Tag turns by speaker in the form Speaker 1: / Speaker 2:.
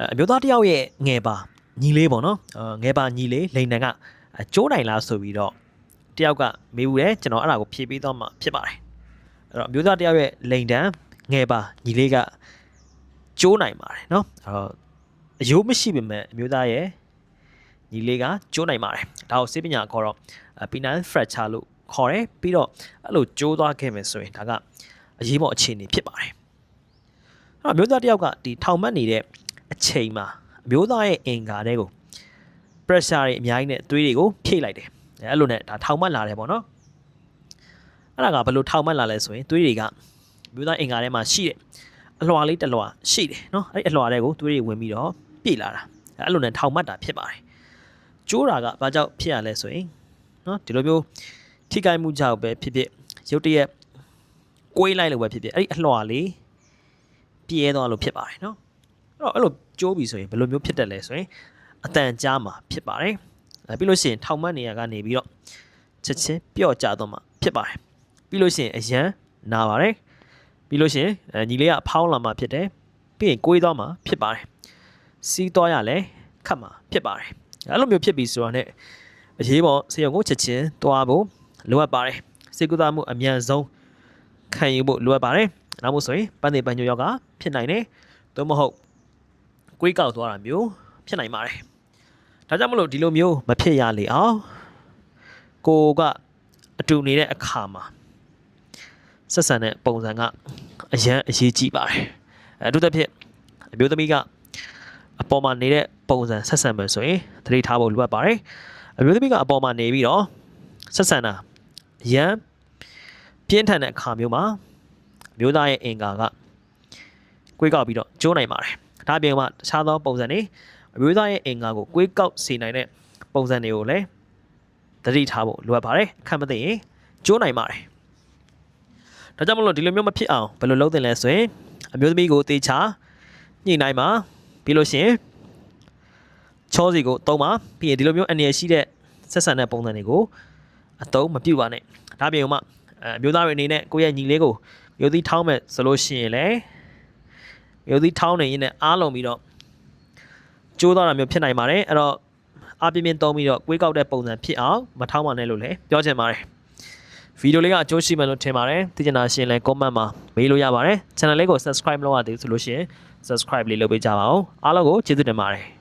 Speaker 1: အမျိုးသားတစ်ယောက်ရဲ့ငယ်ပါညီလေးပေါ့နော်အဲငယ်ပါညီလေးလိန်နံကအဲကျိုးနိုင်လားဆိုပြီးတော့တယောက်ကမေးဘူးတယ်ကျွန်တော်အဲ့ဒါကိုဖြေပေးတော့မှဖြစ်ပါတယ်အဲ့တော့အမျိုးသားတစ်ယောက်ရဲ့လိန်တန်းငယ်ပါညီလေးကကျိုးနိုင်ပါတယ်နော်အဲ့တော့အယိုးမရှိပေမဲ့အမျိုးသားရဲ့ညီလေးကကျိုးနိုင်ပါတယ်ဒါကိုစေပညာခေါ်တော့ penile fracture လို့ခေါ်တယ်ပြီးတော့အဲ့လိုကျိုးသွားခဲ့မယ်ဆိုရင်ဒါကအရေးပေါ်အခြေအနေဖြစ်ပါတယ်အဲ့တော့အမျိုးသားတစ်ယောက်ကဒီထောင်မှတ်နေတဲ့ အချိန်မှာအမျိုးသားရဲ့အင်္ဂါတွေကို pressure တွေအများကြီးနဲ့သွေးတွေကိုဖြည့်လိုက်တယ်အဲအဲ့လိုနဲ့ဒါထောင်မှတ်လာတယ်ပေါ့နော်အဲ့ဒါကဘယ်လိုထောင်မှတ်လာလဲဆိုရင်သွေးတွေကအမျိုးသားအင်္ဂါထဲမှာရှိတယ်အလွှာလေးတစ်လွှာရှိတယ်နော်အဲ့ဒီအလွှာတွေကိုသွေးတွေဝင်ပြီးတော့ပြည့်လာတာအဲအဲ့လိုနဲ့ထောင်မှတ်တာဖြစ်ပါတယ်ကျိုးတာကဘာကြောင့်ဖြစ်ရလဲဆိုရင်နော်ဒီလိုမျိုးထိကိုက်မှုကြောင့်ပဲဖြစ်ဖြစ်ရုတ်တရက်ကွေးလိုက်လို့ပဲဖြစ်ဖြစ်အဲ့ဒီအလွှာလေးပြဲသွားလို့ဖြစ်ပါတယ်နော်အဲ့ တော့အဲ့လိုကျိုးပြီဆိုရင်ဘယ်လိုမျိုးဖြစ်တယ်လဲဆိုရင်အတန်ကြားမှာဖြစ်ပါတယ်အဲပြီးလို့ရှိရင်ထောင်မှတ်နေရကနေပြီးတော့ချက်ချင်းပျော့ကျသွားမှာဖြစ်ပါတယ်ပြီးလို့ရှိရင်အရန်နာပါတယ်ပြီးလို့ရှိရင်အဲညီလေးကဖောင်းလာမှာဖြစ်တယ်ပြီးရင်ကိုေးသွားမှာဖြစ်ပါတယ်စီးသွားရလဲခတ်မှာဖြစ်ပါတယ်အဲ့လိုမျိုးဖြစ်ပြီဆိုတော့ ਨੇ အရေးပေါ်ဆေးရုံကိုချက်ချင်းသွားဖို့လိုအပ်ပါတယ်စေကူသားမှုအမြန်ဆုံးခံယူဖို့လိုအပ်ပါတယ်နောက်မို့ဆိုရင်ပန်းနေပန်းညိုရောဂါဖြစ်နိုင်တယ်သို့မဟုတ် ကိုေးကောက်သွားတာမျိုးဖြစ်နိုင်ပါတယ်ဒါကြောင့်မလို့ဒီလိုမျိုးမဖြစ်ရလေအောင်ကိုကအတူနေတဲ့အခါမှာဆက်ဆံတဲ့ပုံစံကအရန်အရေးကြီးပါတယ်အဲအထူးသဖြင့်အမျိုးသမီးကအပေါ်မှာနေတဲ့ပုံစံဆက်ဆံမယ်ဆိုရင်သတိထားဖို့လိုအပ်ပါတယ်အမျိုးသမီးကအပေါ်မှာနေပြီးတော့ဆက်ဆံတာအရန်ပြင်းထန်တဲ့အခါမျိုးမှာအမျိုးသားရဲ့အင်္ဂါကကွေးကောက်ပြီးတော့ကျိုးနိုင်ပါတယ် ဒါအပြင်မှာတခြားသောပုံစံတွေအမျိုးသားရဲ့အင်္ဂါကိုကွေးကောက်စေနိုင်တဲ့ပုံစံတွေကိုလည်းသတိထားဖို့လိုအပ်ပါတယ်အခက်မသိရင်ကျိုးနိုင်ပါတယ်ဒါကြောင့်မလို့ဒီလိုမျိုးမဖြစ်အောင်ဘယ်လိုလုပ်သင့်လဲဆိုရင်အမျိုးသမီးကိုတေချာညှိနှိုင်းပါပြီးလို့ရှိရင်ချောစီကိုတုံးပါပြီးရင်ဒီလိုမျိုးအနေရရှိတဲ့ဆက်ဆံတဲ့ပုံစံတွေကိုအတုံးမပြုတ်ပါနဲ့ဒါပြင်ဥမအဲအမျိုးသားတွေအနေနဲ့ကိုယ့်ရဲ့ညီလေးကိုမျိုးသီးထောင်းမဲ့ဆိုလို့ရှိရင်လည်း မျိုးသီးထောင်းနေရင်လည်းအားလုံးပြီးတော့ကျိုးသွားတာမျိုးဖြစ်နိုင်ပါတယ်အဲ့တော့အပြင်းပြင်းတုံးပြီးတော့ကွေးကောက်တဲ့ပုံစံဖြစ်အောင်မထောင်းပါနဲ့လို့လည်းပြောချင်ပါတယ်ဗီဒီယိုလေးကအကျိုးရှိမှလို့ထင်ပါတယ်သိချင်တာရှင်လည်း comment မှာမေးလို့ရပါတယ် channel လေးကို subscribe လုပ်ရသေးဆိုလို့ရှိရင် subscribe လေးလုပ်ပေးကြပါဦးအားလုံးကိုကျေးဇူးတင်ပါတယ်